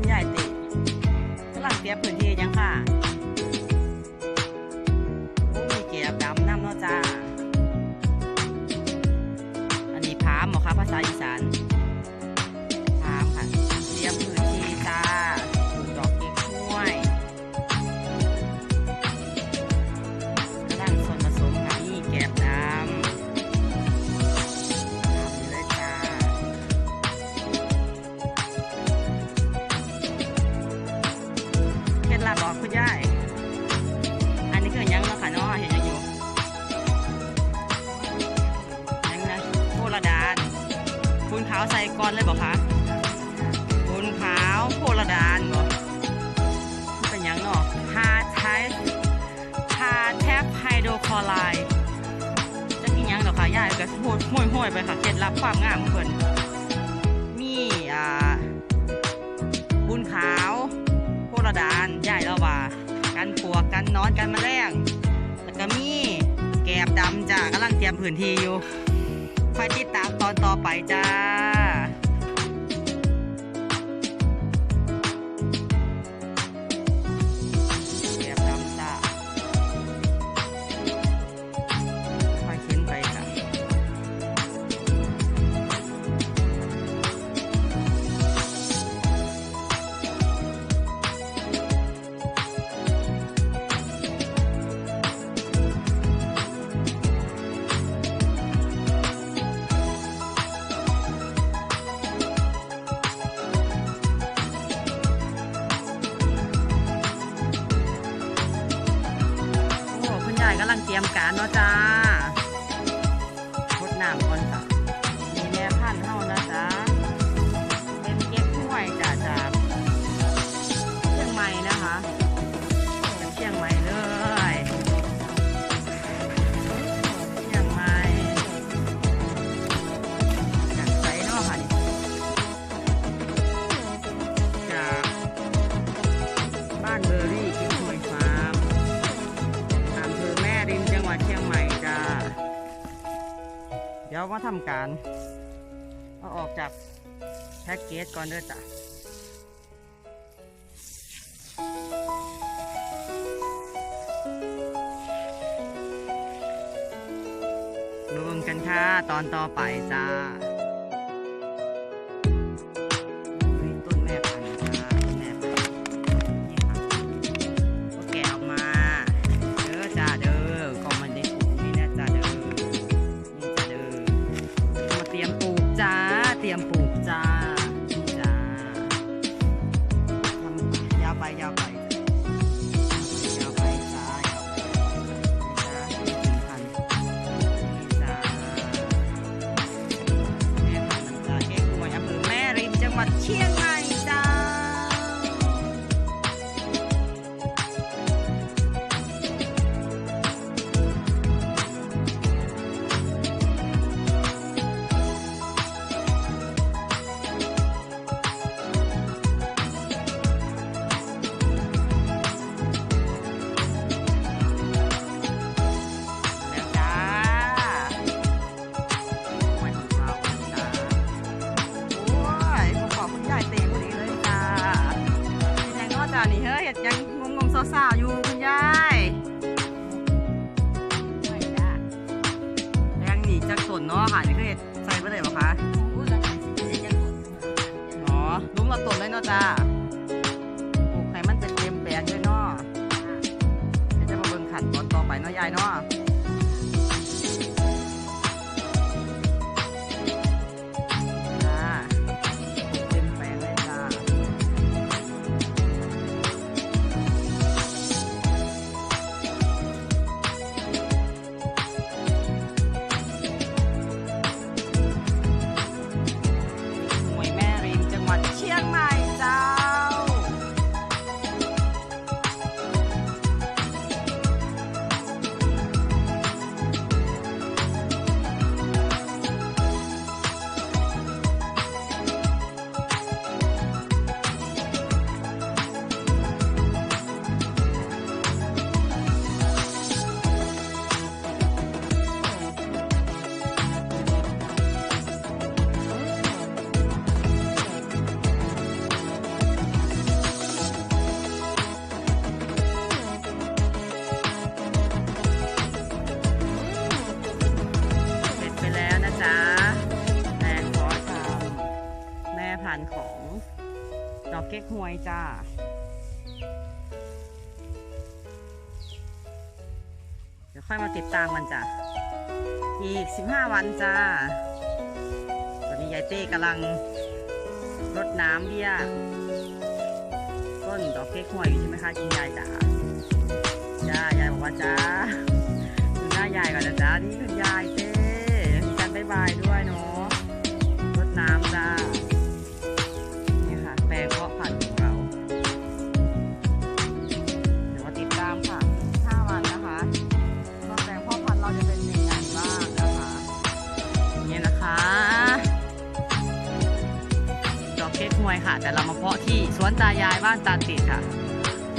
คุณยายติกำลังเตรียมพื้นทยังค่ะ ขาวใส่ก้อนเลยบอกคะบุญขาวโพลดานบอกเป็นยังเนาะพาใช้พาแทบไฮโดรคลอไรด์จะกินยังดอกค่ะยายก็โหดห้วยๆไปค่ะเคล็ดรับความงามของเพื่อนมีอ่าบุญขาวโพลดานยายเราว่ากันปวกกันนอนกันแรงแล้วก็มีแกบดำจ้ากำลังเตรียมพื้นที่อยู่คอยติดตามตอนต่อไปจ้า あのさ ดี๋ยวมาทำการเอาออกจากแพ็กเกจก่อนเด้อจ้ะดูกันค่ะตอนต่อไปจ้า 天。sign off. พันธุ์ของดอกเก๊กฮวยจ้าเดี๋ยวค่อยมาติดตามกันจ้ะอีก 15 วันจ้า ตอนนี้ยายเต้กำลังรดน้ำเบี้ยต้นดอกเก๊กฮวยอยู่ใช่ไหมคะคุณยายจ๋าจ้ายายบอกว่าจ้าดูหน้ายายก่อนนะจ้านี่คุณยายเต้มีการบายบายด้วยเนาะรดน้ำจ้า ที่สวนตายายบ้านตาติดค่ะ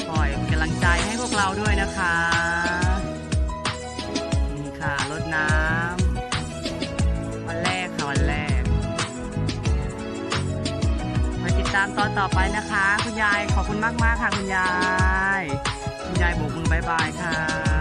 คอยกำลังใจให้พวกเราด้วยนะคะนี่ค่ะรดน้ำวันแรกค่ะวันแรกมาติดตามตอนต่อไปนะคะ คุณยายขอบคุณมากๆค่ะคุณยาย คุณยายโบกมือบายบายค่ะ